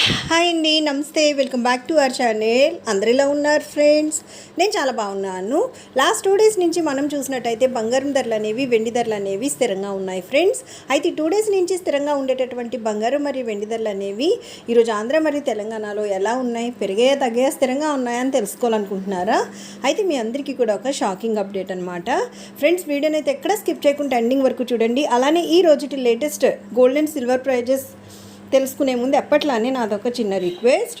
Hi అండి namaste. Welcome back to our channel. అందరిలా ఉన్నారు ఫ్రెండ్స్? నేను చాలా బాగున్నాను. లాస్ట్ టూ డేస్ నుంచి మనం చూసినట్టయితే బంగారం ధరలు అనేవి వెండి ధరలు అనేవి స్థిరంగా ఉన్నాయి ఫ్రెండ్స్. అయితే టూ డేస్ నుంచి స్థిరంగా ఉండేటటువంటి బంగారం మరియు వెండి ధరలు అనేవి ఈరోజు ఆంధ్ర మరియు తెలంగాణలో ఎలా ఉన్నాయి? పెరిగాయా తగ్గాయా స్థిరంగా ఉన్నాయని తెలుసుకోవాలనుకుంటున్నారా? అయితే మీ అందరికీ కూడా ఒక షాకింగ్ అప్డేట్ అనమాట ఫ్రెండ్స్ వీడియోని అయితే ఎక్కడ స్కిప్ చేయకుండా ఎండింగ్ వరకు చూడండి. అలానే ఈ రోజుటి latest gold and silver prices తెలుసుకునే ముందు ఎప్పట్లానే నాదొక చిన్న రిక్వెస్ట్.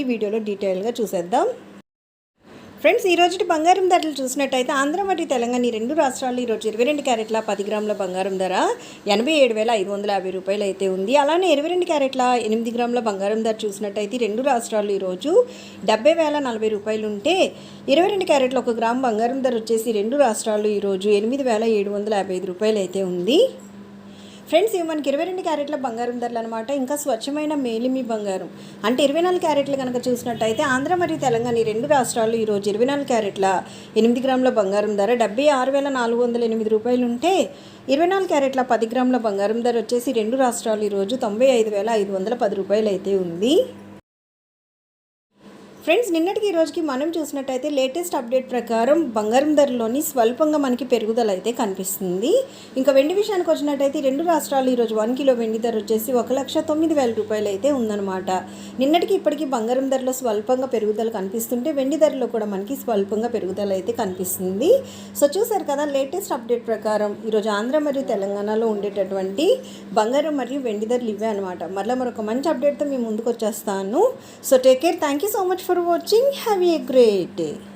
వీడియోలో డీటెయిల్గా చూసేద్దాం. ఫ్రెండ్స్ ఈ రోజు బంగారం ధరలు చూసినట్టయితే ఆంధ్ర మరియు తెలంగాణ ఈ రెండు రాష్ట్రాల్లో ఈరోజు ఇరవై రెండు క్యారెట్ల పది గ్రాముల బంగారం ధర ఎనభై ఏడు వేల ఐదు వందల యాభై రూపాయలు అయితే ఉంది. అలానే ఇరవై రెండు క్యారెట్ల ఎనిమిది గ్రాముల బంగారం ధర చూసినట్టయితే రెండు రాష్ట్రాల్లో ఈరోజు డెబ్బై వేల నలభై రూపాయలు ఉంటే ఇరవై రెండు క్యారెట్ల ఒక గ్రాము బంగారం ధర వచ్చేసి రెండు రాష్ట్రాల్లో ఈరోజు ఎనిమిది వేల ఏడు వందల యాభై ఐదు రూపాయలు అయితే ఉంది. ఫ్రెండ్స్ ఇవి మనకి ఇరవై రెండు క్యారెట్ల బంగారం ధరలు అనమాట ఇంకా స్వచ్ఛమైన మేలిమి బంగారం. అంటే ఇరవై నాలుగు క్యారెట్లు కనుక చూసినట్టయితే ఆంధ్ర మరియు తెలంగాణ ఈ రెండు రాష్ట్రాలు ఈరోజు ఇరవై నాలుగు క్యారెట్ల ఎనిమిది గ్రాముల బంగారం ధర. డెబ్బై ఆరు వేల నాలుగు వందల ఎనిమిది రూపాయలు ఉంటే ఇరవై నాలుగు క్యారెట్ల పది గ్రాముల బంగారం ధర వచ్చేసి రెండు రాష్ట్రాలు ఈరోజు తొంభై ఐదు వేల ఐదు వందల పది రూపాయలు అయితే ఉంది. ఫ్రెండ్స్ నిన్నటికి ఈ రోజుకి మనం చూసినట్టయితే లేటెస్ట్ అప్డేట్ ప్రకారం బంగారం ధరలోని స్వల్పంగా మనకి పెరుగుదల అయితే కనిపిస్తుంది. ఇంకా వెండి విషయానికి వచ్చినట్టయితే రెండు రాష్ట్రాలు ఈరోజు వన్ కిలో వెండి ధర వచ్చేసి ఒక లక్ష తొమ్మిది వేల రూపాయలు అయితే ఉందన్నమాట. నిన్నటికి ఇప్పటికీ బంగారం ధరలో స్వల్పంగా పెరుగుదల కనిపిస్తుంటే వెండి ధరలో కూడా మనకి స్వల్పంగా పెరుగుదల అయితే కనిపిస్తుంది. సో చూసారు కదా లేటెస్ట్ అప్డేట్ ప్రకారం ఈరోజు ఆంధ్ర మరియు తెలంగాణలో ఉండేటటువంటి బంగారం మరియు వెండి ధరలు ఇవే అనమాట మరలా మరొక మంచి అప్డేట్తో మేము ముందుకు వచ్చేస్తాను. So take care. Thank you so much for watching. Have a great day.